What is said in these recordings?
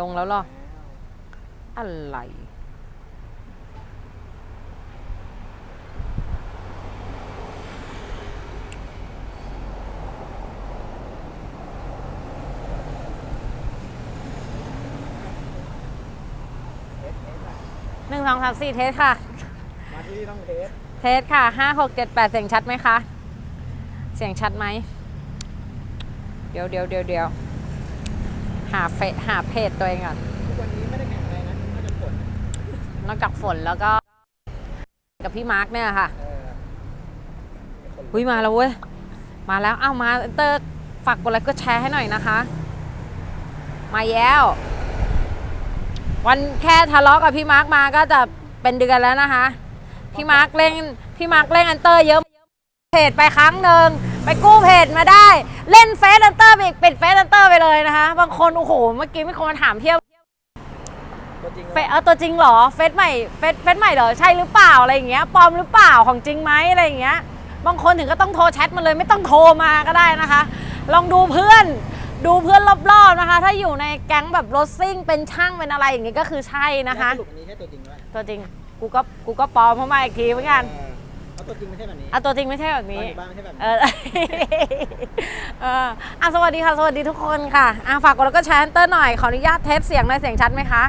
ลงแล้วเหรอ อะไร หนึ่งสองสามสี่เทสค่ะ มาที่นี่ต้องเทสเทสค่ะห้าหกเจ็ดแปดเสียงชัดไหมคะ เสียงชัดไหม เดี๋ยวเดี๋ยวเดี๋ยวเดี๋ยว หาเฟซหาเพจตัวเองก่อน ทุกวันนี้ไม่ได้แข่งอะไรนะน่าจะฝนนอกจากฝนแล้วก็ กับพี่มาร์กเนี่ยค่ะเออหุยมาแล้วเว้ย มาแล้วอ้าวมาเตอร์ฝากกดไลค์ก็แชร์ให้หน่อยนะคะ มาแล้ว วันแค่ทะเลาะกับพี่มาร์กมาก็จะเป็นเดือนแล้วนะคะ พี่มาร์กเล่นพี่มาร์กเล่นอันเตอร์เยอะเพจไปครั้งหนึ่ง ไปกู้เพจมาได้ เล่นเฟซอันเตอร์ไปอีกปิดเฟซอันเตอร์ไปเลยนะคะ บางคนโอ้โห เมื่อกี้มีคนมาถามเที่ยวตัวจริงเฟซเออตัวจริงเหรอเฟซใหม่เฟซเฟซใหม่เหรอใช่หรือเปล่าอะไรอย่างเงี้ยปลอมหรือเปล่าของจริงไหมอะไรอย่างเงี้ย บางคนถึงก็ต้องโทรแชทมาเลยไม่ต้องโทรมาก็ได้นะคะ ลองดูเพื่อนดูเพื่อนรอบๆนะคะ ถ้าอยู่ในแก๊งแบบรถซิ่งเป็นช่างเป็นอะไรอย่างงี้ก็คือใช่นะคะสรุปอันนี้ใช่ตัวจริงไหมตัวจริงกูก็กูก็ปลอมเข้ามาอีกทีเหมือนกัน เออแล้ว ตัวจริงไม่ใช่แบบนี้อะตัวจริงไม่ใช่แบบตอนนี้อยู่บ้านไม่ใช่แบบนี้ เออ เอออะสวัสดีค่ะ สวัสดีทุกคนค่ะอะฝากกดแล้วก็แชร์เตอร์หน่อย ขออนุญาตเทสเสียงหน่อยเสียงชัดไหมคะ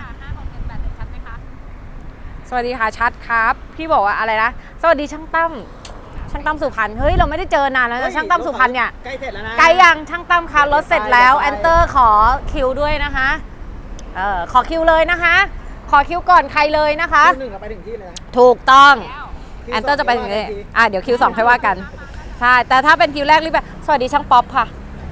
สวัสดีค่ะชัดครับ พี่บอกว่าอะไรนะ สวัสดีช่างตั้ม ช่างตั้มสุพรรณ เฮ้ย เราไม่ได้เจอนานแล้วนะช่างตั้มสุพรรณเนี่ย ใกล้เสร็จแล้วนะ ไกลยังช่างตั้มคะรถเสร็จแล้วไปไปแอนเตอร์ขอคิวด้วยนะคะ เออขอคิวเลยนะคะ ขอคิวก่อนใครเลยนะคะ คิวหนึ่งเราไปถึงที่เลยนะถูกต้องคิว แอนเตอร์จะไปถึงสนี่ว่ากัทีอะเดี๋ยวคิวสองค่อยว่ากันใช่แต่ถ้าเป็นคิวแรกรีบไปสวัสดีช่างป๊อปค่ะ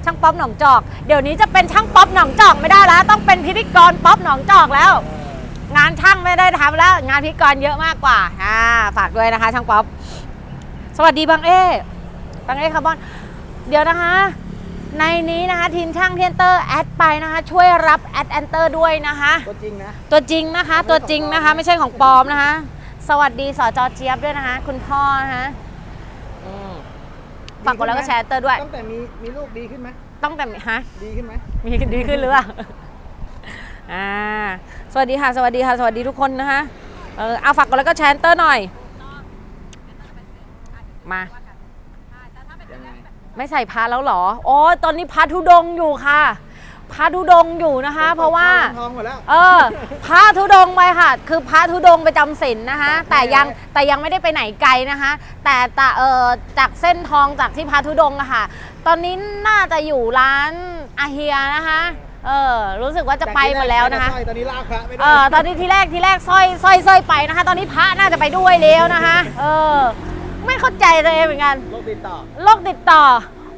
ช่างป๊อปหนองจอก เดี๋ยวนี้จะเป็นช่างป๊อปหนองจอกไม่ได้แล้ว ต้องเป็นพิธีกรป๊อปหนองจอกแล้วเอองานช่างไม่ได้ทำแล้ว งานพิธีกรเยอะมากกว่าอ่าฝากด้วยนะคะ ช่างป๊อปสวัสดีบางเอบางเอคาร์บอนเดี๋ยวนะคะ ในนี้นะคะทีมช่างเทนเตอร์แอดไปนะคะ ช่วยรับแอดแอนเตอร์ด้วยนะคะ ตัวจริงนะตัวจริงนะคะ ตัวจริงนะคะ ไม่ใช่ของปลอมนะคะ สวัสดีสจเจี๊ยบด้วยนะคะ คุณพ่อนะคะ อืมฝากกดแล้วก็แชร์เตอร์ด้วย ตั้งแต่มีมีลูกดีขึ้นไหมต้องแต่ฮะ ดีขึ้นไหมมีดีขึ้นหรือเปล่า อ่า สวัสดีค่ะ สวัสดีค่ะ สวัสดีทุกคนนะคะ เออเอาฝากกดแล้วก็แชร์เตอร์หน่อย มา ยังไงไม่ใส่พาแล้วเหรอ โอ้ตอนนี้พาทุดงค์อยู่ค่ะ พาทุดงค์อยู่นะคะ เพราะว่า ทองหมดแล้ว เออพระธุดงค์ไปค่ะ คือพระธุดงค์ไปจำศีลนะคะ แต่ยังแต่ยังไม่ได้ไปไหนไกลนะคะ แต่แต่เออจากเส้นทองจากที่พระธุดงค์อะค่ะ ตอนนี้น่าจะอยู่ร้านอาเฮียนะคะ เออรู้สึกว่าจะไปหมดแล้วนะคะ จากที่รกไปแต่สร้อยตอนนี้ลากพระไม่ได้เออตอนนี้ทีแรกทีแรกสร้อยสร้อยสร้อยไปนะคะ ตอนนี้พระน่าจะไปด้วยแล้วนะคะ เออ ไม่เข้าใจตัวเองเหมือนกัน โรคติดต่อ โรคติดต่อ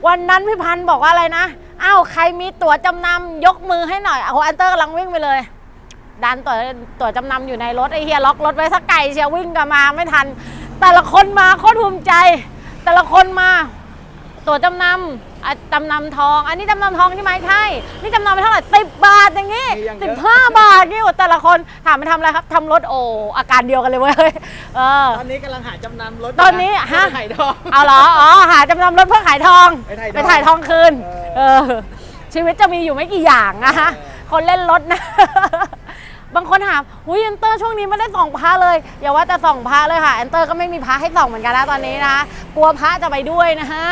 วันนั้นพี่พันธ์บอกว่าอะไรนะ อ้าวใครมีตั๋วจำนำยกมือให้หน่อยเอาอันเตอร์กำลังวิ่งไปเลย ดันตั๋วตั๋วจำนำอยู่ในรถไอ้เฮียล็อกรถไว้สักไก่เชียววิ่งกันมาไม่ทัน แต่ละคนมาโคตรภูมิใจ แต่ละคนมาตั๋วจำนำอะจำนำทอง อันนี้จำนำทองใช่ไหมใช่ นี่จำนำไปเท่าไหร่สิบบาทอย่างงี้มีอย่างเยสิบอะห้าบาทนี่โอ้แต่ละคนถามไปทำอะไรครับทำรถโอ้อาการเดียวกันเลยเว้ยเออตอนนี้กำลังหาจำนำรถตอนนี้ฮะไข่ทองเอาเหรออ๋อหาจำนำรถเพื่อขายทองไปถ่ายทองไปถ่ายทองคืน เอเออชีวิตจะมีอยู่ไม่กี่อย่างนะคะเออคนเล่นรถนะ บางคนถามหุยแอนเตอร์ช่วงนี้ไม่ได้ส่องพระเลย อย่าว่าแต่ส่องพระเลยค่ะแอนเตอร์ก็ไม่มีพระให้ส่องเหมือนกันแล้วตอนนี้นะคะกลัวพระจะไปด้วยนะฮะ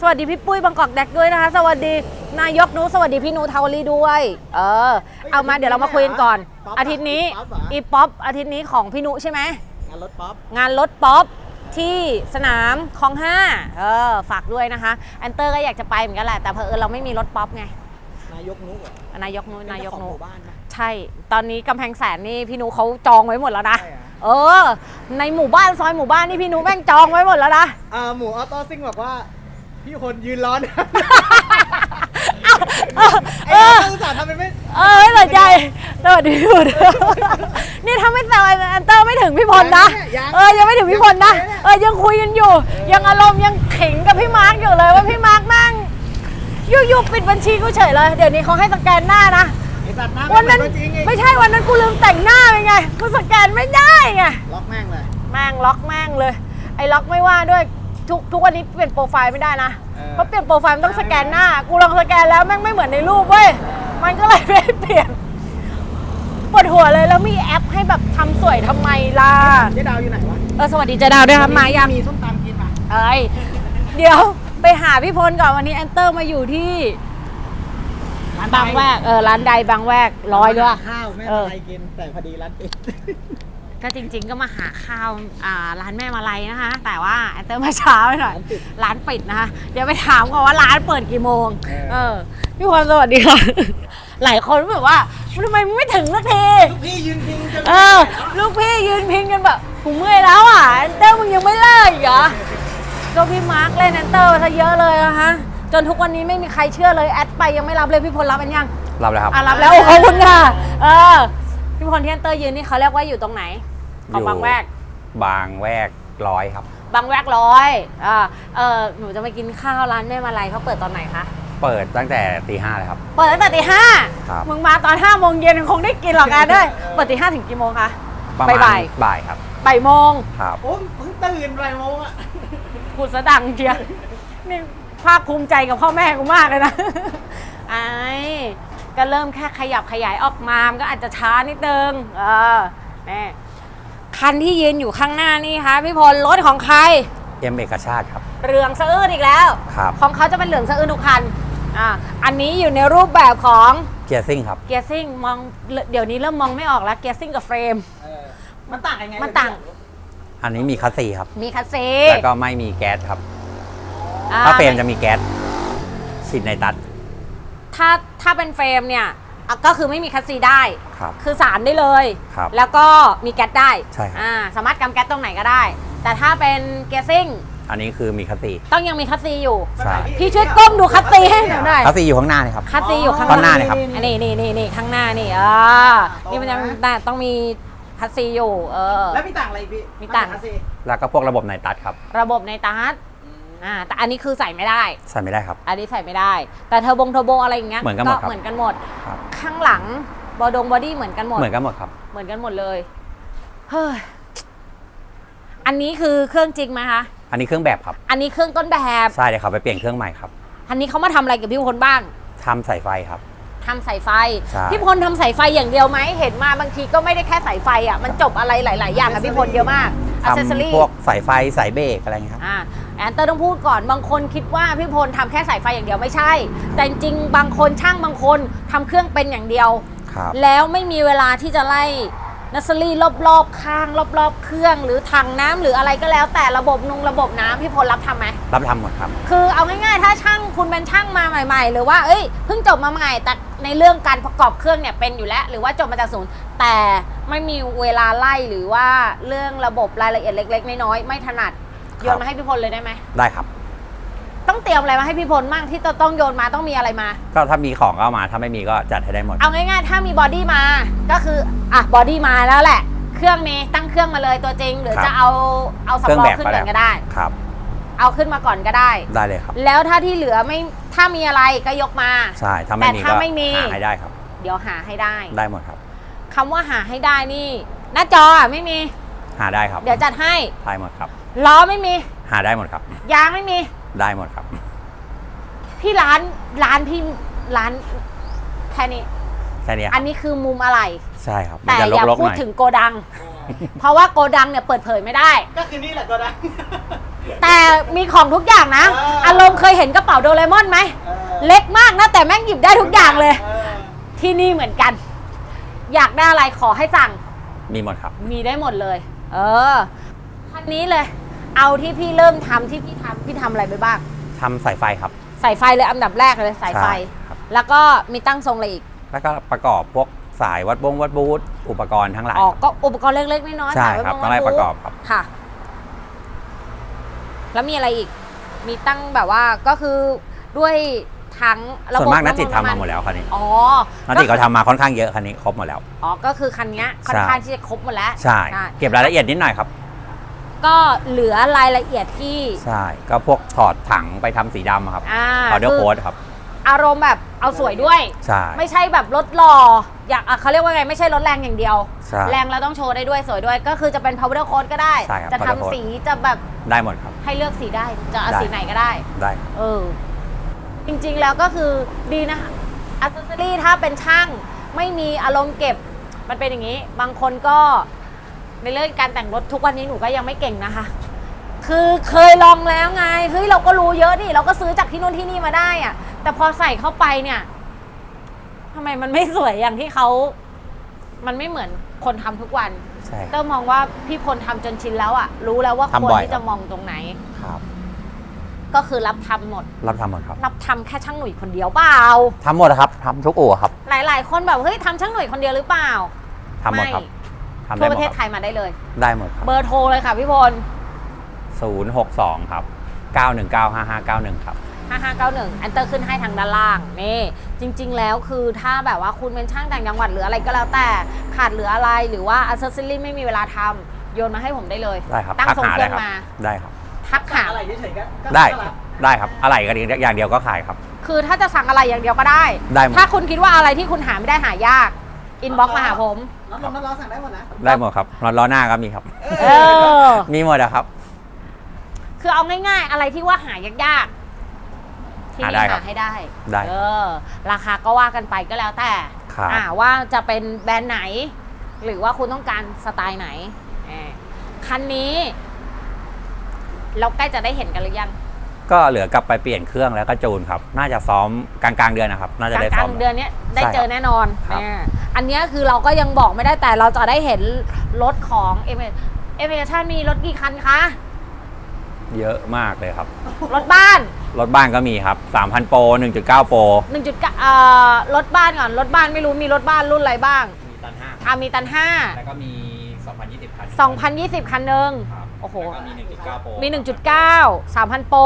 สวัสดีพี่ปุ้ยบางกอกแดกด้วยนะคะ สวัสดีนายกนูสวัสดีพี่นูทาวลีด้วย เออ เอามาเดี๋ยวเรามาคุยกันก่อน อาทิตย์นี้อีป๊อปอาทิตย์นี้ของพี่นุใช่ไหมงานรถป๊อปงานรถป๊อป ที่สนามคลองห้าเออฝากด้วยนะคะ แอนเตอร์ก็อยากจะไปเหมือนกันแหละ แต่เพอเอิญเราไม่มีรถป๊อปไง นายกนุ๊กเหรอนายกนุนายกเป็นุเจ้ของหมู่บ้านปะ ใช่ ตอนนี้กำแพงแสนนี่พี่นุเขาจองไว้หมดแล้วนะ ใช่เหรอ เออ ในหมู่บ้านซอยหมู่บ้านนี่พี่นุแม่งจองไว้หมดแล้วนะ อ่าหมูออโต้ซิ่งบอกว่า พี่คนยืนร้อนเออไอ้เออเราอุตส่าห์ทำเป็นไม่ เออไม่สนใจ สวัสดีคุณนี่ถ้าไม่แซวแอนเตอร์ไม่ถึงพี่พลนะ ยังเออยังไม่ถึงพี่พลนะ ยังเออยังคุยกันอยู่ ยังอารมณ์ยังขิงกับพี่มาร์กอยู่เลยว่าพี่มาร์กนั่งอยู่ๆปิดบัญชีกูเฉยเลยเดี๋ยวนี้เขาให้สแกนหน้านะ ไอ้สัตว์หน้าวันนั้นไม่เหมือตัวจริงไงไม่ใช่วันนั้นกูลืมแต่งหน้าเป็นไงกูสแกนไม่ได้ไงล็อกแม่งเลยแม่งล็อกแม่งเลย ไอ้ล็อกไม่ว่าด้วยทุกทุกวันนี้เปลี่ยนโปรไฟล์ไม่ได้นะเออเพราะเปลี่ยนโปรไฟล์มันต้องสแกนหน้า กูลองสแกนแล้วแม่งไม่เหมือนในรูปเว้ยมันก็เลยไม่ให้เปลี่ยน ปวดหัวเลยแล้วมีแอปให้แบบทำสวยทำไมล่ะ เจ๊ดาวอยู่ไหนวะเออสวัสดีเจดาวด้วยครับมายังมีส้มตำกินมาเอ้ยเดี๋ยวไปหาพี่พลก่อนวันนี้แอนเตอร์มาอยู่ที่ร้านบางแวกเออร้านใดบางแวกร้อยด้วย ข้าวแม่เอออะไรกินแต่พอดีร้านกินก็จริง ๆ ก็มาหาข้าวอ่าร้านแม่มาลัยนะคะ แต่ว่าแอนเตอร์มาเช้าไปหน่อย ร้านปิดร้านปิดนะคะ เดี๋ยวไปถามก่อนว่าร้านเปิดกี่โมง เออเออพี่พลสวัสดีค่ะ หลายคนแบบว่าทำไมไม่ถึงสักทีลูกพี่ยืนพิงจนเออลูกพี่ยืนพิงกันแบบกูเมื่อยแล้วอะแอนเตอร์มึงยังไม่เลิกอีกเหรอก็พี่มาร์คเล่นแอนเตอร์ซะเยอะเลยอะฮะจนทุกวันนี้ไม่มีใครเชื่อเลยแอดไปยังไม่รับเลยพี่พลรับอันยังรับแล้วครับ อะรับแล้วโอ้ขอบคุณค่ะเออพี่พลที่แอนเตอร์ยืนนี่เขาเรียกว่าอยู่ตรงไหนของบางแวก บางแวกร้อยครับ บางแวกร้อยอ่าเออหนูจะมากินข้าวร้านแม่มาลัยเขาเปิดตอนไหนคะ เปิดตั้งแต่ตีห้าเลยครับ เปิดตั้งแต่ตีห้าครับ มึงมาตอนห้าโมงเย็นคงได้กินหรอกกันด้วยเปิดตีห้าถึงกี่โมงคะ ประมาณบ่าย บ่ายครับ บ่ายโมงครับ โอ้เพิ่งตื่นบ่ายโมงอะพูดซะดังเชียวนี่ภาคภูมิใจกับพ่อแม่กูมากเลยนะไอ้ก็เริ่มแค่ขยับขยายออกมามันก็อาจจะช้านิดนึงเออแม่คันที่ยืนอยู่ข้างหน้านี่คะพี่พลรถของใคร เอ็มเอกชาติครับ เรืองสะอื้นอีกแล้ว ครับ ของเขาจะเป็นเหลืองสะอื้นทุกคัน อ่าอันนี้อยู่ในรูปแบบของเกียร์ซิ่งครับ เกียร์ซิ่งมองเดี๋ยวนี้เริ่มมองไม่ออกแล้วเกียร์ซิ่งกับเฟรมเออมันต่างยังไงมันต่าง อันนี้มีคัสซีครับ มีคัสซีแล้วก็ไม่มีแก๊สครับอ่ถ้าเฟรมจะมีแก๊สฉีดในตัด ถ้าถ้าเป็นเฟรมเนี่ยอะก็คือไม่มีคัสซีได้ครับคือสารได้เลยครับแล้วก็มีแก๊สได้ใช่ครับอ่าสามารถกำแก๊สตรงไหนก็ได้ แต่ถ้าเป็นเกียร์ซิ่ง อันนี้คือมีคัสซีต้องยังมีคัสซีอยู่ ใช่พี่ช่วยก้มดูคัสซีให้หนูหน่อย คัสซีอยู่ข้างหน้าเลยครับ คัสซีอยู่ข้างข้างหน้าเลยครับ อันนี้นี่นี่นี่ข้างหน้านี่อ่านี่มันยังแต่ต้องมีคัสซีอยู่เออ แล้วมีต่างอะไรอีกพี่มีต่างนสิแล้วก็พวกระบบในตัดครับ ระบบในตาร์ทอ่าแต่อันนี้คือใส่ไม่ได้ ใส่ไม่ได้ครับ อันนี้ใส่ไม่ได้ แต่เทอร์บงเทอร์โบอะไรอย่างเงี้ยเหมือนกันหมดครับ เหมือนกันหมด ครับ ข้างหลังบอดงบอดี้เหมือนกันหมด เหมือนกันหมดครับ เหมือนกันหมดเลย เฮ้ย อันนี้คือเครื่องจริงไหมคะ อันนี้เครื่องแบบครับ อันนี้เครื่องต้นแบบใช่เดี๋ยวเขาไปเปลี่ยนเครื่องใหม่ครับอันนี้เขามาทำอะไรกับพี่พลบ้างทำสายไฟครับ ทำสายไฟ ใช่ พี่พลทำสายไฟอย่างเดียวไหมเห็นมาบางทีก็ไม่ได้แค่สายไฟอะมันจบอะไรหลาย ๆ อย่างอะพี่พลเยอะมากอัเซสซอรี่ทำพวกสายไฟสายเบรกอะไรเงี้ยครับ อ่าแอนเตอร์ต้องพูดก่อนบางคนคิดว่าพี่พลทำแค่สายไฟอย่างเดียวไม่ใช่ แต่จริงๆบางคนช่างบางคนทำเครื่องเป็นอย่างเดียว ครับ แล้วไม่มีเวลาที่จะไล่ นัสซอรี่รอบๆข้าง รอบๆ เครื่องหรือถังน้ำหรืออะไรก็แล้ว แต่ระบบนุงระบบน้ำพี่พลรับทำไหมรับทำหมดครับ คือเอาง่ายๆ ถ้าช่างคุณเป็นช่างมาใหม่ ๆ หรือว่าเอ้ยเพิ่งจบมาใหม่แต่ในเรื่องการประกอบเครื่องเนี่ยเป็นอยู่แล้ว หรือว่าจบมาจากศูนย์แต่ไม่มีเวลาไล่หรือว่าเรื่องระบบรายละเอียดเล็ก ๆ น้อยๆไม่ถนัดโยนมาให้พี่พลเลยได้ไหมได้ครับ ต้องเตรียมอะไรมาให้พี่พลมั่งที่จะต้องโยนมาต้องมีอะไรมา ก็ถ้ามีของก็เอามาถ้าไม่มีก็จัดให้ได้หมด เอาง่ายๆ ถ้ามีบอดี้มา ก็คืออะบอดี้มาแล้วแหละ เครื่องมีตั้งเครื่องมาเลยตัวจริง หรือครับจะเอาเอาเครื่สำรองแบบขึ้นก็ก่ได้อนก็ได้ ครับ เอาขึ้นมาก่อนก็ได้ ได้เลยครับ แล้วถ้าที่เหลือไม่ถ้ามีอะไรก็ยกมา ใช่ถ้าไม่แต่มีถ้าก็ไม่มี หาให้ได้ครับ เดี๋ยวหาให้ได้ได้หมดครับ คำว่าหาให้ได้นี่ หน้าจออะไม่มี หาได้ครับเดี๋ยวจัดให้ ได้หมดครับ ล้อไม่มี หาได้หมดครับ ยางไม่มี ได้หมดครับ พี่ร้านร้านพี่ร้านแค่นี้แค่นี้คอัรันบนี้คือมุมอะไร ใช่ครับมันแต่จะอย่าลกๆพูหดน่อยถึงโกดัง เพราะว่าโกดังเนี่ยเปิดเผยไม่ได้ ก็คือนี่แหละก็ได้แต่มีของทุกอย่างนะเออออารมณ์เคยเห็นกระเป๋าโดเรมอนไหมออเล็กมากนะ แต่แม่งหยิบได้ทุกอย่างเลยออที่นี่เหมือนกัน อยากได้อะไรขอให้สั่ง มีหมดครับ มีได้หมดเลย เออคันนี้เลย เอาที่พี่เริ่มทำที่พี่ทำพี่ทำอะไรไปบ้าง ทำสายไฟครับ สายไฟเลยอันดับแรกเลยสายไฟ ใช่ครับ แล้วก็มีตั้งทรงอะไรอีกแล้วก็ประกอบพวกสายวัดบงวัดบูธอุปกรณ์ทั้งหลายอ๋อก็อุปกรณ์เล็กๆน้อยๆใช่สายไว้ครับงต้องไล่วัดประกอบครับ ค่ะ แล้วมีอะไรอีก มีตั้งแบบว่าก็คือด้วยทั้งระบบส่วนมากนักจิตำทำมาำหมดแล้วคันนี้อ๋อนักจิตเขาทำมาค่อนข้างเยอะคันนี้ครบหมดแล้ว อ๋อก็คือคันเนี้ยค่อนใช่ข้างที่จะครบหมดแล้วใช่ เก็บรายละเอียดนิดหน่อยครับ ก็เหลือรายละเอียดที่ใช่ ก็พวกถอดถังไปทำสีดำอะครับอ่าออเดอร์คืโค้ดครับ อารมณ์แบบเอาสวยด้วย ใช่ ไม่ใช่แบบรถหล่ออยากอะเขาเรียกว่าไงไม่ใช่รถแรงอย่างเดียว ใช่ แรงแล้วต้องโชว์ได้ด้วยสวยด้วย ก็คือจะเป็น powder coat ก็ได้ ใช่ครับจะ powder ทำ coat สีจะแบบได้หมดครับ ให้เลือกสีได้จะเอาได้ สีไหนก็ได้ ได้เออ จริงๆแล้วก็คือดีนะคะอัซเซอรี่ถ้าเป็นช่าง ไม่มีอารมณ์เก็บ มันเป็นอย่างนี้ บางคนก็ ในเรื่องการแต่งรถทุกวันนี้หนูก็ยังไม่เก่งนะคะ คือเคยลองแล้วไงเฮ้ยเราก็รู้เยอะดิเราก็ซื้อจากที่นู่นที่นี่มาได้อะแต่พอใส่เข้าไปเนี่ยทำไมมันไม่สวยอย่างที่เขามันไม่เหมือนคนทำทุกวัน ใช่คก็รับมองว่าพี่พลทำจนชินแล้วอะรู้แล้วว่าทำควรบ่อยที่ครัจะบ มองตรงไหน ครับก็คือรับทำหมด รับทำหมดครับรับทำแค่ช่างหนุ่ยคนเดียวเปล่า ทำหมดครับทำทุกอู่ครับหลาย ๆ คนแบบเฮ้ยทำช่างหนุ่ยคนเดียวหรือเปล่าทำหมดครับ ทำทั่ได้วหปมดระเทศคไทรับยมาได้เลย ได้หมดครับเบอร์โทรเลยค่ะพี่พลศูนย์หกสองครับเก้าหนึ่งเก้าห้าห้าเก้าหนึ่งครับ 5591 อันเตอร์ขึ้นให้ทางด้านล่างนี่จริง ๆ แล้วคือถ้าแบบว่าคุณเป็นช่างต่างจังหวัดหรืออะไรก็แล้วแต่ขาดเหลืออะไรหรือว่าอัซเซอรี่ไม่มีเวลาทำโยนมาให้ผมได้เลย ได้ครับตั้งทักทรงหาเครื่ได้องครับมา ได้ครับ ทักหาอะไรเฉยๆก็ก็ได้ก็รับได้ครับอะไรกันอย่างเดียวก็ขายครับ คือถ้าจะสั่งอะไรอย่างเดียวก็ได้ ได้หมด ถ้าคุณคิดว่าอะไรที่คุณหาไม่ได้หายาก อินบ็อกมาหาผม น้ำลงน้ำร้อนสั่งได้หมดนะได้หมดครับล้อล้อหน้าก็มีครับ เออ มีหมดอะครับ คือเอาง่ายๆ อะไรที่ว่าหายากๆที่หานี่ได้ครับหาให้ได้ได้เออ ราคาก็ว่ากันไปก็แล้วแต่ครับ อ่าว่าจะเป็นแบรนด์ไหน หรือว่าคุณต้องการสไตล์ไหนเออคันนี้ เราใกล้จะได้เห็นกันหรือยัง ก็เหลือกลับไปเปลี่ยนเครื่องแล้วก็จูนครับ น่าจะซ้อมกลางกลางๆเดือนนะครับ น่าจะได้กซ้ลาอมงๆเดือนเนี้ยได้ใช่ครับเจอแน่นอนครับ อ่าอันเนี้ยคือเราก็ยังบอกไม่ได้แต่เราจะได้เห็นรถของเอเมเอเมชันมีรถกี่คันคะ เยอะมากเลยครับ รถบ้านรถบ้านก็มีครับ 3,000 โปร 1.9 โปร 1.9เอ่อรถบ้านก่อน รถบ้านไม่รู้มีรถบ้านรุ่นอะไรบ้างมีตันห้าอ่ามีตันแล้วก็มี 2020คัน5 2020 คันหนึ่งครับ โอ้โห แล้วก็มี 1.9โปรมี 1.9 3,000 โปร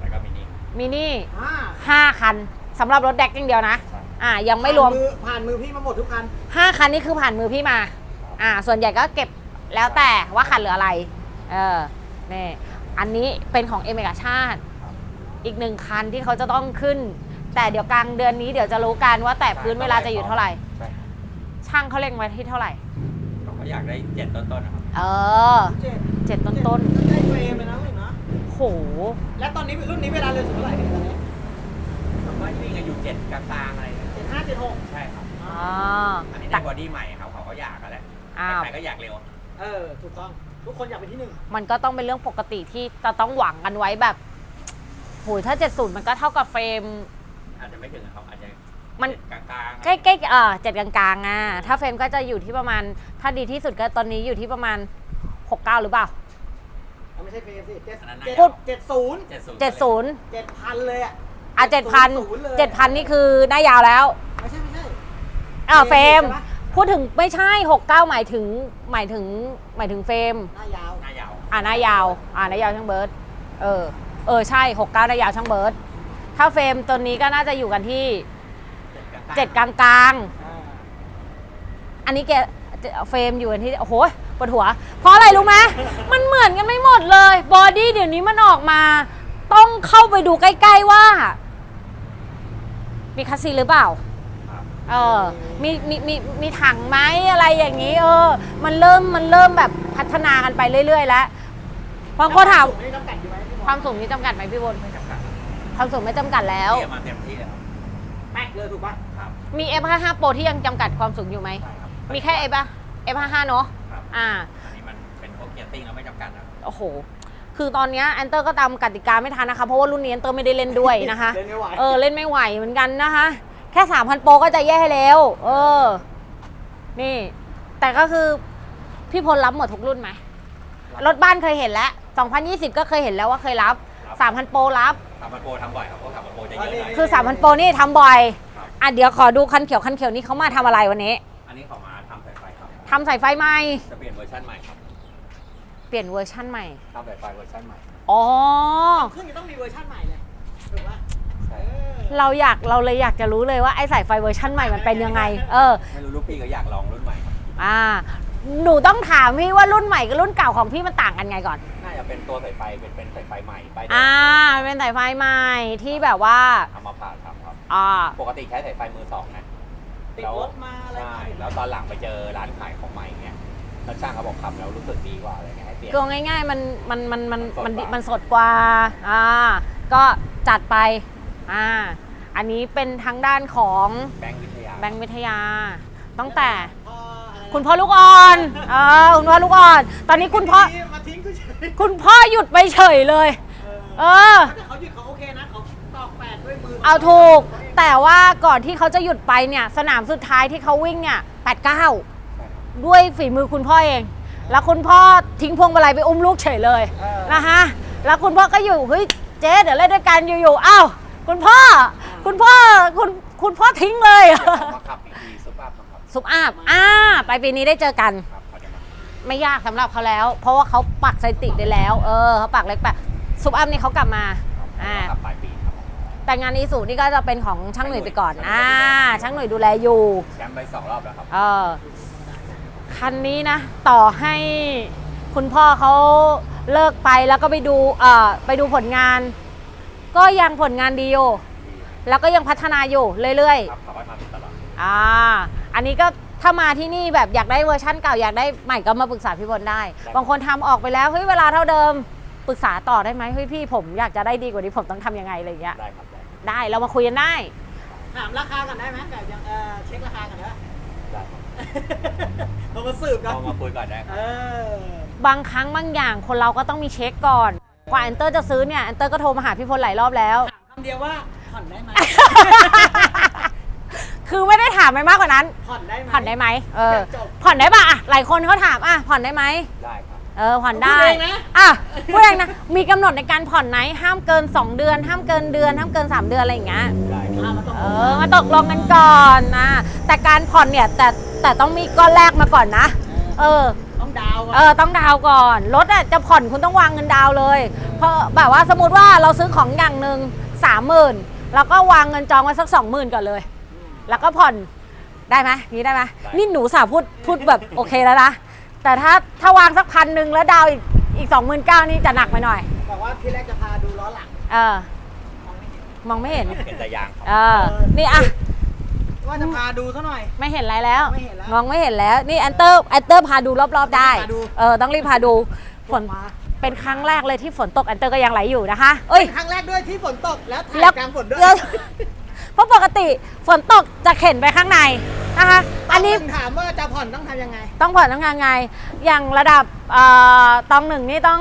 แล้วก็มินิ มินี่ อ่า5 คันสำหรับรถแดกอย่างเดียวนะใช่อ่า ยังไม่รวม ผ่านอผ่านมือพี่มาหมดทุกคัน 5 คันนี่คือผ่านมือพี่มา อ่า ส่วนใหญ่ก็เก็บแล้วแต่ว่าคันเหลืออะไร เออนี่อันนี้เป็นของเอเมกาชาติอีกหนึ่งคันที่เขาจะต้องขึ้น แต่เดี๋ยวกลางเดือนนี้เดี๋ยวจะรู้กันว่าแต่พื้นเวลาจะอยู่เท่าไหร่ ใช่ช่างเขาเล็งไว้ที่เท่าไหร่เขาก็อยากได้เจ็ดต้นๆนะครับ เออเจ็ดเจ็ดต้นต้นเจ็ดได้เฟรมเลยนะเห็นนะๆโห และตอนนี้รุ่นนี้เวลาเร็วสุดเท่าไหร่พี่ตอนนี้ผมว่าวิ่งกันอยู่เจ็ดกลางๆอะไรเนี่ยเจ็ดห้าเจ็ดหกใช่ครับ อ่า อันนี้แต่ได้บอดี้ใหม่ครับเขาก็อยากกันแหละอ้าว ใครๆก็อยากเร็ว เออ ถูกต้อง ทุกคนอยากเป็นที่หนึ่งมันก็ต้องเป็นเรื่องปกติที่จะต้องหวังกันไว้แบบโหยถ้า 70 มันก็เท่ากับเฟรมอาจจะไม่ถึงนะครับอาจจะ มันกลางๆใกล้ๆเออเจ็ดกลางๆอะถ้าเฟรมก็จะอยู่ที่ประมาณ ถ้าดีที่สุดก็ตอนนี้อยู่ที่ประมาณ69หรือเปล่า เอาไม่ใช่เฟรมสิเจ็ดอันนั้นเจ็ดน่าจะเจ็ดศูนย์เจ็ดศูนย์70เจ็ดพันเลยอะอะ7,000เลย7,000นี่คือหน้ายาวแล้วไม่ใช่ไม่ใช่ อ่าเฟรมใช่ปะพูดถึงไม่ใช่69หมายถึงหมายถึงหมายถึงเฟรม หน้ายาวหน้ายาว อ่าหน้ายาว อ่าหน้ายาวช่างเบิร์ดเออ เออใช่69หน้ายาวช่างเบิร์ดถ้าเฟรมตัวนี้ก็น่าจะอยู่กันที่ เจ็ดกลางๆ7กลางๆอ่าอันนี้แกเฟรมอยู่กันที่โอ้โหปวดหัว เพราะอะไรรู้ไหมมันเหมือนกันไม่หมดเลยบอดี้เดี๋ยวนี้มันออกมา ต้องเข้าไปดูใกล้ ๆว่า มีคัสซีหรือเปล่าครับเออมีมีมีมีถังไหมอะไรอย่างนี้ เออ มันเริ่มมันเริ่มแบบพัฒนากันไปเรื่อย ๆ แล้วบางคนถามสูงนี่จำกัดอยู่ไหมพี่บอลความสูงนี้จำกัดไหมพี่บนไม่จำกัดความสูงไม่จำกัดแล้วเทียบมาเต็มที่เลยครับ แป๊กเลยถูกป่ะครับมี F55 Pro ที่ยังจำกัดความสูงอยู่ไหม ใช่ครับมีแค่ F อะ F55 เนอะครับอ่า อันนี้มันเป็นพวกเกียร์ติ้งแล้วไม่จำกัดนะโอ้โห คือตอนเนี้ยแอนเตอร์ก็ตามกติกาไม่ทันนะคะ เพราะว่ารุ่นนี้แอนเตอร์ไม่ได้เล่นด้วยนะคะ เล่นไม่ไหวเออ เล่นไม่ไหวเหมือนกันนะคะ แค่ 3,000 โปรก็จะแย่แล้ว เออ นี่ แต่ก็คือ พี่พลรับหมดทุกรุ่นไหม รถบ้านเคยเห็นแล้ว 2020 ก็เคยเห็นแล้วว่าเคยรับ 3,000 โปรรับ สามพันโปรทำบ่อยครับเพราะสามพันโปรจะเยอะหน่อย คือ 3,000 โปรนี่ทำบ่อย ครับ อะเดี๋ยวขอดูคันเขียวคันเขียวนี่เขามาทำอะไรวันนี้อันนี้เขามาทำสายไฟครับ ทำสายไฟใหม่ จะเปลี่ยนเวอร์ชันใหม่ครับเปลี่ยนเวอร์ชั่นใหม่ ทำสายไฟเวอร์ชันใหม่ อ๋อ เครื่องจะต้องมีเวอร์ชันใหม่เลยถูกป่ะใช่ เออเราอยากเราเลยอยากจะรู้เลยว่าไอ้สายไฟเวอร์ชั่นใหม่มันเป็นยังไง เออ ไม่รู้ลูกพี่ก็อยากลองรุ่นใหม่ครับอ่า หนูต้องถามพี่ว่ารุ่นใหม่กับรุ่นเก่าของพี่มันต่างกันไงก่อน น่าจะเป็นตัวสายไฟเป็นเป็นสายไฟใหม่ไปอ่าเป็นสายไฟใหม่ที่แบบว่าทำมาผ่าทำครับ อ่า ปกติใช้สายไฟมือสองนะติดแล้วรถมาอะไรใช่มาแล้วตอนหลังไปเจอร้านขายของใหม่เงี้ยแล้วช่างเขาบอกขับแล้วรู้สึกดีกว่าอะไรเงี้ยให้เปลี่ยน ก็ง่ายๆมันมันมันมันมันสดกว่ามันสดกว่า อ่า ก็จัดไป อ่า อันนี้เป็นทางด้านของแบงค์วิทยาแบงค์วิทยาตั้งแต่พ่ออะไรนะ คุณพ่อลูกอ่อนเออคุณพ่อลูกอ่อน ตอนนี้คุณพ่อมาทิ้งกูเฉยคุณพ่อหยุดไปเฉยเลยเออเออ แต่เขาหยุดเขาโอเคนะเขาตอกแปดด้วยมือเอาถูก แต่ว่าก่อนที่เขาจะหยุดไปเนี่ย สนามสุดท้ายที่เขาวิ่งเนี่ยแปดเก้าด้วยฝีมือคุณพ่อเอง แล้วคุณพ่อทิ้งพวงมาลัยไปอุ้มลูกเฉยเลยเออนะคะแล้วคุณพ่อก็อยู่เฮ้ยเจ๊เดี๋ยวเล่นด้วยกันอยู่ๆอ้าวคุณพ่อ คุณพ่อคุณคุณพ่อทิ้งเลยเดี๋ยวเขามาขับอีกที ซุปอัพมาขับซุปอาบอ่าไปปีนี้ได้เจอกันครับเขาจะมาไม่ยากสำหรับเขาแล้ว เพราะว่าเขาปักสถิติได้แล้ว เออเขาปักเล็กแปะซุปอัพนี่เขากลับมาอ่าขับปลายปีครับแต่งานอีสูนี่ก็จะเป็นของช่างหนุ่ยไปก่อนอ่าช่างหนุ่ยดูแลอยู่ แชมป์ไปสองรอบแล้วครับเออคันนี้นะ ต่อให้คุณพ่อเขาเลิกไปแล้วก็ไปดูเอ่อไปดูผลงาน ก็ยังผลงานดีอยู่ แล้วก็ยังพัฒนาอยู่เรื่อย ครับเขาก็ทำตล อดๆอ่า อันนี้ก็ถ้ามาที่นี่แบบอยากได้เวอร์ชั่นเก่าอยากได้ใหม่ก็มาปรึกษาพี่บนได้ บางคนทำออกไปแล้วเฮ้ยเวลาเท่าเดิมปรึกษาต่อได้ไหมเฮ้ยพี่ผมอยากจะได้ดีกว่านี้ผมต้องทำยังไงอะไรอย่างเงี้ยได้ครับได้ได้เรามาคุยกันได้ ถามราคากันได้ไหมแบบยังเออเช็คราคากันได้ปะได้ครับเรามาสืบกันเอามาคุยก่อนได้ครับ เออ บางครั้งบางอย่างคนเราก็ต้องมีเช็คก่อนกว่าแอนเตอร์จะซื้อเนี่ยแอนเตอร์ก็โทรมาหาพี่พลหลายรอบแล้ว ถามคำเดียวว่าผ่อนได้ไหม คือไม่ได้ถามไปมากกว่านั้น ผ่อนได้ไหมผ่อนได้ไหมเออ จบ ผ่อนได้ปะอะหลายคนเขาถามอะผ่อนได้ไหมได้ครับ เออผ่อนได้พูดเองนะ อะพูดเองนะมีกำหนดในการผ่อนไหนห้ามเกิน 2 เดือน ห้ามเกินเดือน ห้ามเกิน 3 เดือนอะไรอย่างเงี้ย ได้คอะรับมาต้องเออมาตกลงกันก่อนนะแต่การผ่อนเนี่ยแต่แต่ต้องมีก้อนแรกมาก่อนนะ เออ ต้องดาวน์เออต้องดาวน์ก่อนรถอะจะผ่อนคุณต้องวางเงินดาวน์เลย เพราะแบบว่าสมมติว่าเราซื้อของอย่างหนึ่งสามหมื่นแล้วก็วางเงินจองไว้สักสองหมื่นก่อนเลย แล้วก็ผ่อนได้ไหมงี้ได้ไหมนี่หนูสาวพูดพูดแบบโอเคแล้วนะแต่ถ้าถ้าวางสักพันหนึ่งแล้วดาวน์อีกอีกสองหมื่นเก้านี่จะหนักไปหน่อย บอกว่าที่แรกจะพาดูล้อหลัง เออ มองไม่เห็นมองไม่เห็นเห็นแต่ยางครับเออ นี่อะว่าจะพาดูซะหน่อย ไม่เห็นอะไรแล้วไม่เห็นแล้วมองไม่เห็นแล้ว นี่แอนเตอร์แอนเตอร์พาดูรอบๆ ได้พาดูเออ ต้องรีบพาดูฝนมาเป็นครั้งแรกเลยที่ฝนตกแอนเตอร์ก็ยังไหลอยู่นะคะ เอ้ย ครั้งแรกด้วยที่ฝนตกแล้วถ่ายแล้วกลางฝนด้วยแล้ว เพราะปกติฝนตกจะเข็นไปข้างในนะคะ อันนี้ต้องถามว่าจะผ่อนต้องทำยังไง ต้องผ่อนต้องยังไง อย่างระดับเอ่อตองหนึ่งนี่ต้อง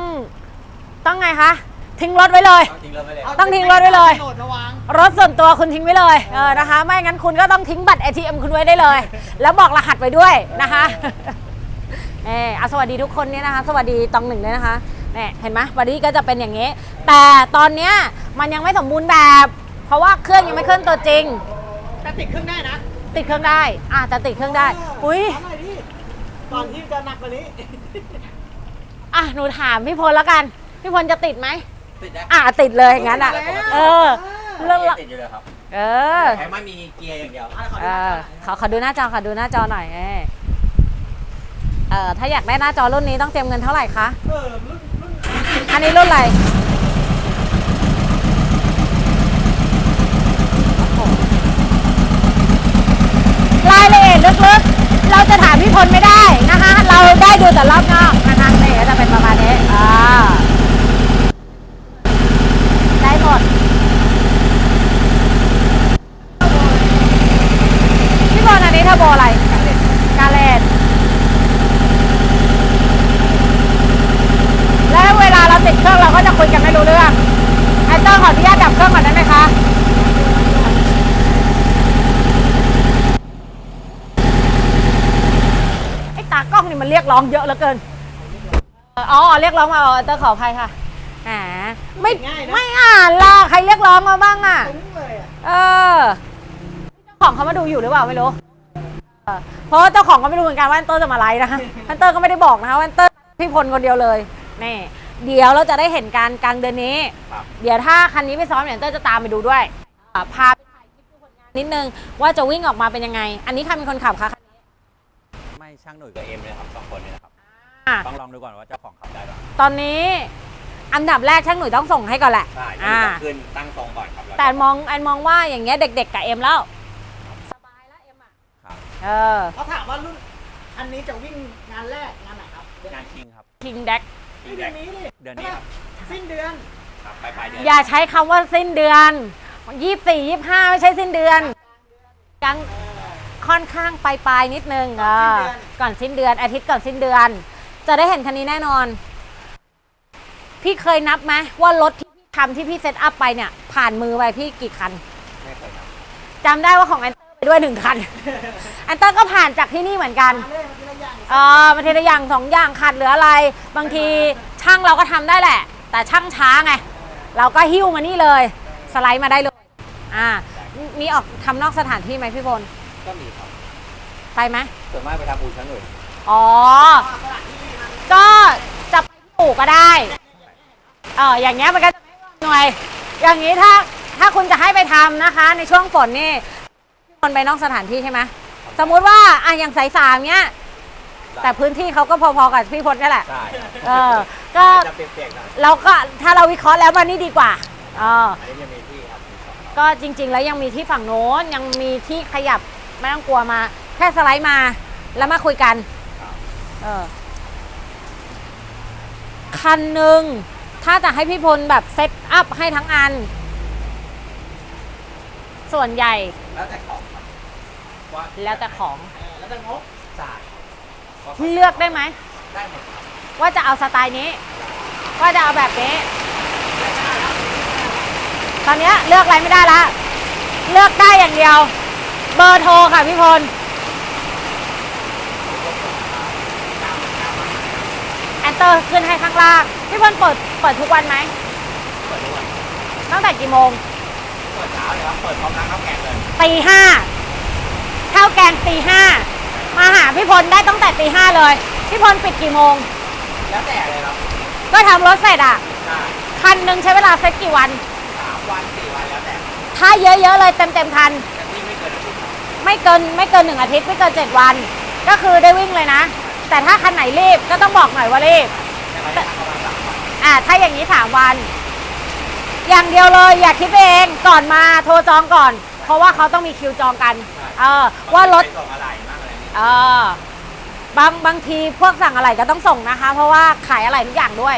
ต้องไงคะทิ้งรถไว้เลย ต้องทิ้งเริ่มไว้เลย ต้องทิ้งรถไว้เลยโหนดระวังรถส่วนตัวคุณทิ้งไว้เลยเออนะคะ ไม่งั้นคุณก็ต้องทิ้งบัตร ATM คุณไว้ได้เลย แล้วบอกรหัสไว้ด้วยนะคะเออเอาสวัสดีทุกคนเนี่ยนะคะ สวัสดีตองหนึ่งเลยนะคะเนี่ยเห็นไหมวันนี้ก็จะเป็นอย่างนี้ แต่ตอนเนี้ยมันยังไม่สมบูรณ์แบบ เพราะว่าเครื่องยังไม่เคลื่อนตัวจริง แต่ติดเครื่องได้นะติดเครื่องได้ อะแต่ติดเครื่องได้ อุ้ยถามหน่อยดิก่อนที่จะหนักกว่านี้ อะหนูถามพี่พลแล้วกัน พี่พลจะติดไหม ติดได้อะติดเลยงั้นอะ เออเรื่องละติดอยู่เลยครับเออแค่ไม่มีเกียร์อย่างเดียวเออขอขอดูหน้าจอขอดูหน้าจอหน่อยเออเออถ้าอยากได้หน้าจอรุ่นนี้ต้องเตรียมเงินเท่าไหร่คะเออรุ่นรุ่นอันนี้รุ่นอะไรโอ้โหราย ลึกๆ เราจะถามพี่พลไม่ได้นะคะ เราได้ดูแต่รอบนอกนะคะนี่ก็จะเป็นประมาณนี้อ่าได้หมด พี่บอลอันนี้เทอร์โบอะไรกาเลนแล้วเวลาเราติดเครื่องเราก็จะคุยกันไม่รู้เรื่องไอเตอร์ขออนุญาตดับเครื่องก่อนได้ไหมคะ ไอตากล้องนี่ มันเรียกร้องเยอะเหลือเกินอ๋อเรียกร้องมาอ๋อไอเตอร์ขออภัยค่ะแหมไม่ง่ายนะไม่อ่านล่ะใครเรียกร้องมาบ้างอะตุ้งเลยอะเออเจ้าของเขามาดูอยู่หรือเปล่าไม่รู้เออเพราะว่าเจ้าของก็ไม่รู้เหมือนกันว่าแอนเตอร์จะมาไลฟ์นะคะแอนเตอร์ก็ไม่ได้บอกนะคะว่าแอนเตอร์พี่พลคนเดียวเลยนี่เดี๋ยวเราจะได้เห็นการกลางเดือนนี้ครับเดี๋ยวถ้าคันนี้ไปซ้อมเนี่ยแอนเตอร์จะตามไปดูด้วยอ่าพาไปถ่ายคลิปดูผลงานนิดนึงว่าจะวิ่งออกมาเป็นยังไง อันนี้ใครเป็นคนขับคะคันนี้ไม่ ช่างหนุ่ยกับเอ็มเลยครับสองคนนี้นะครับ อะต้องลองดูก่อนว่าเจ้าของขับได้ป่ะตอนนี้อันดับแรกช่างหนุ่ยต้องส่งให้ก่อนแหละใช่อ่า จะขึ้นตั้งตรงก่อนครับล้วแต่มองแอนมองว่าอย่างเงี้ยเด็ก ๆ กับเอ็มแล้วสบายแล้วเอ็มอะครับเออเขาถามว่ารุ่นอันนี้จะวิ่งงานแรกงานไหนครับงานคิงครับคิงแดกคินี่งแดเดือกนนี้ดิเดือนนี้ครับสิ้นเดือนครับปลายปลายเดือนอย่าใช้คำว่าสิ้นเดือนยี่สี่ยี่ห้าไม่ใช่สิ้นเดือนกลาง ค่อนข้างปลายปลายๆนิดนึงเออก่อนสิ้นเดือนอาทิตย์ก่อนสิ้นเดือน จะได้เห็นคันนี้แน่นอน พี่เคยนับไหมว่ารถที่พี่ทำที่พี่เซตอัพไปเนี่ย ผ่านมือไปพี่กี่คันไม่เคยครับจำได้ว่าของแอนเตอร์ไปด้วยหนึ่งคันแอนเตอร์ก็ผ่านจากที่นี่เหมือนกันมาเลยมาทีละอย่างเออมาทีละอย่างสองอย่างขาดเหลืออะไร บางทีช่างเราก็ทำได้แหละ แต่ช่างช้าไงเราก็หิ้วมานี่เลย สไลด์มาได้เลย อ่า มีออกทำนอกสถานที่ไหมพี่พล ก็มีครับไปไหมส่วนมากไปทำบูชาหน่วยอ๋อสถานที่มันก็จะไปที่อู่ก็ได้ เอออย่างเงี้ยมันก็จะไม่หน่วย อย่างนี้ถ้าถ้าคุณจะให้ไปทำนะคะ ในช่วงฝนนี่พี่พลไปนอกสถานที่ใช่ไหมสมมุติว่าอะอย่างสายสามเนี้ย แต่พื้นที่เขาก็พอๆกับพี่พลนี่แหละ ใช่เออ ก็จะเปียกๆหน่อยเราก็ถ้าเราวิเคราะห์แล้วมันนี่ดีกว่าเออ อันนี้ยังมีที่ครับมีสองก็จริงๆ แล้วยังมีที่ฝั่งโน้นยังมีที่ขยับ ไม่ต้องกลัวมา แค่สไลด์มา แล้วมาคุยกันเออคันหนึ่งถ้าจะให้พี่พลแบบเซตอัพให้ทั้งอัน ส่วนใหญ่ แล้วแต่ของครับว่าแล้วแต่ของ เออแล้วแต่งบใช่เลือกได้ไหม ได้หมดครับว่าจะเอาสไตล์นี้ ว่าจะเอาแบบนี้ ตอนเนี้ยเลือกอะไรไม่ได้ละ เลือกได้อย่างเดียว เบอร์โทรค่ะพี่พลแอนเตอร์ขึ้นให้ข้างล่าง พี่พลเปิดเปิดทุกวันไหมเปิดทุกวันตั้งแต่กี่โมง เปิดเช้าเลยครับ เปิดพร้อมน้ำข้าวแกงเลยตีห้าข้าวแกงตีห้ามาหาพี่พลได้ตั้งแต่ตีห้าเลย พี่พลปิดกี่โมง แล้วแต่เลยครับก็ทำรถเสร็จอะใช่คันหนึ่งใช้เวลาเซ็ตกี่วัน สามวันสี่วันแล้วแต่ ถ้าเยอะๆเลยเต็มเต็มๆคัน ไม่เกินไม่เกินหนึ่งอาทิตย์ไม่เกินเจ็ดวัน ก็คือได้วิ่งเลยนะ แต่ถ้าคันไหนรีบก็ต้องบอกหน่อยว่ารีบแต่ระยะประมาณสามวันอ่าถ้าอย่างนี้สามวัน อย่างเดียวเลยอย่าคิดเองก่อนมาโทรจองก่อน เพราะว่าเขาต้องมีคิวจองกันเออว่ารถไปส่งอะไรมากอะไรนี่เออบางบางทีพวกสั่งอะไรก็ต้องส่งนะคะ เพราะว่าขายอะไรทุกอย่างด้วย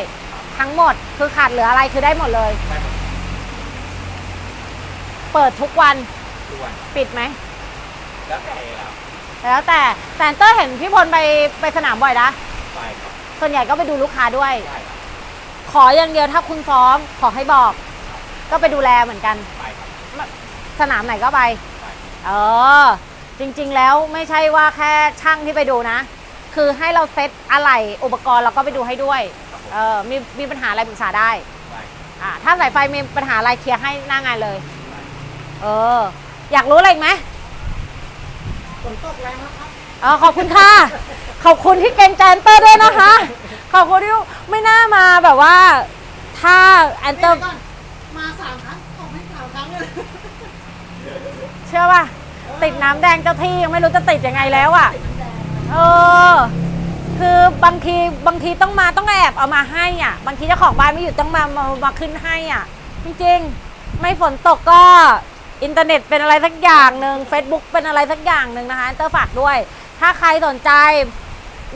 ทั้งหมดคือขาดเหลืออะไรคือได้หมดเลยได้หมดเปิดทุกวันทุกวัน ปิดไหม แล้วแต่ครับแล้วแต่แต่เตอร์เห็นพี่พลไปไปสนามบ่อยนะไปครับส่วนใหญ่ก็ไปดูลูกค้าด้วย ได้ครับขออย่างเดียวถ้าคุณซ้อมขอให้บอก ก็ไปดูแลเหมือนกัน ไปครับสนามไหนก็ไป ไปเออ จริงๆแล้วไม่ใช่ว่าแค่ช่างที่ไปดูนะ คือให้เราเซ็ตอะไรอุปกรณ์เราก็ไปดูให้ด้วยครับผมเออมีมีปัญหาอะไรปรึกษาได้ไปอ่าถ้าสายไฟมีปัญหาอะไรเคลียร์ให้หน้างานเลย เออ อยากรู้อะไรอีกไหมฝ นตกแรงแล้วครับเออขอบคุณค่ะ ขอบคุณที่เกรงใจแอนเตอร์ด้วยนะคะ ขอบคุณที่ไม่น่ามาแบบว่า ถ้าแอนเตอร์ดี๋ยวก่อนมาสามครั้งตกให้สามครั้งเลยเชื่อป่ะติดน้ำแดงเจ้าที่ยังไม่รู้จะติดยังไงแล้วอะเออคือบางทีบางทีต้องมาต้องแอบเอามาให้อะ บางทีเจ้าของบ้านไม่อยู่ต้องมามามาขึ้นให้อะจริงๆไม่ฝนตกก็ อินเทอร์เน็ตเป็นอะไรสักอย่างหนึ่ง Facebook เป็นอะไรสักอย่างหนึ่งนะคะเตอร์ฝากด้วย ถ้าใครสนใจ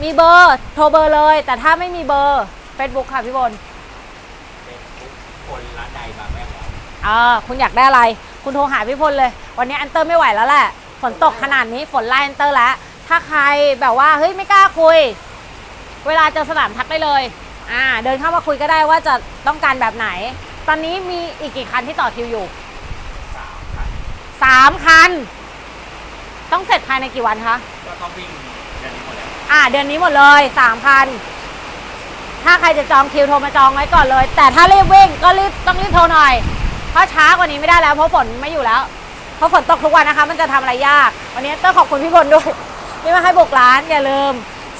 มีเบอร์โทรเบอร์เลย แต่ถ้าไม่มีเบอร์ Facebook ค่ะพี่บนเป็นทุกคนร้านใดบางแม่แล้วอ่าคุณอยากได้อะไร คุณโทรหาพี่พลเลย วันนี้แอนเตอร์ไม่ไหวแล้วแหละ ฝนตกขนาดนี้ฝนไล่แอนเตอร์แล้ว ถ้าใครแบบว่าเฮ้ยไม่กล้าคุย เวลาเจอสนามทักได้เลย อ่า เดินเข้ามาคุยก็ได้ว่าจะต้องการแบบไหน ตอนนี้มีอีกกี่คันที่ต่อคิวอยู่สามคัน สามคัน ต้องเสร็จภายในกี่วันคะก็ต้องวิ่งเดือนนี้หมดแล้วอ่า เดือนนี้หมดเลยสามคัน ถ้าใครจะจองคิวโทรมาจองไว้ก่อนเลย แต่ถ้ารีบวิ่งก็รีบต้องรีบโทรหน่อยเพราะช้ากว่านี้ไม่ได้แล้วเพราะฝนไม่อยู่แล้วเพราะฝนตกทุกวันนะคะ มันจะทำอะไรยาก วันนี้เต้อขอบคุณพี่พลด้วยที่มาให้บุกร้านอย่าลืม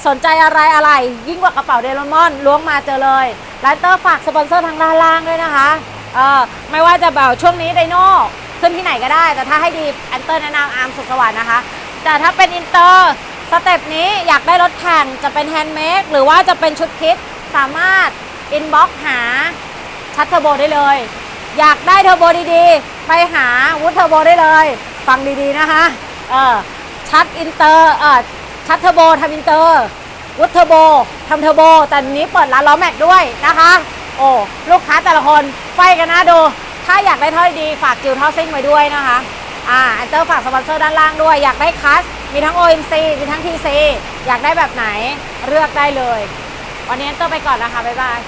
สนใจอะไรอะไร ยิ่งกว่ากระเป๋าเดลมอนล้วงมาเจอเลยร้านเตอร์ฝากสปอนเซอร์ทางด้านล่างด้วยนะคะเออไม่ว่าจะแบบช่วงนี้ไดโน่ ขึ้นที่ไหนก็ได้ แต่ถ้าให้ดีแอนเตอร์แนะนำอาร์มสุขสวัสดิ์นะคะ แต่ถ้าเป็นอินเตอร์สเต็ปนี้อยากได้รถแข่งจะเป็นแฮนด์เมดหรือว่าจะเป็นชุดคิดสามารถอินบ็อกหาชัดเทอร์โบได้เลย อยากได้เทอร์โบดีๆ ไปหาวุฒเทอร์โบได้เลย ฟังดีๆนะคะเออชัดอินเตอร์เออชัดเทอร์โบทำอินเตอร์วุฒเทอร์โบทำเทอร์โบแต่นนี้เปิดร้านล้อแม็กด้วยนะคะ โอ้ลูกค้าแต่ละคนไฟกันนะดู ถ้าอยากได้ท่อดีฝากจิวท่อซิ่งไว้ด้วยนะคะอ่าแอนเตอร์ฝากสปอนเซอร์ด้านล่างด้วย อยากได้คัสมีทั้ง OMC มีทั้ง TC อยากได้แบบไหนเลือกได้เลย วันนี้แอนเตอร์ไปก่อนนะคะ บ๊ายบาย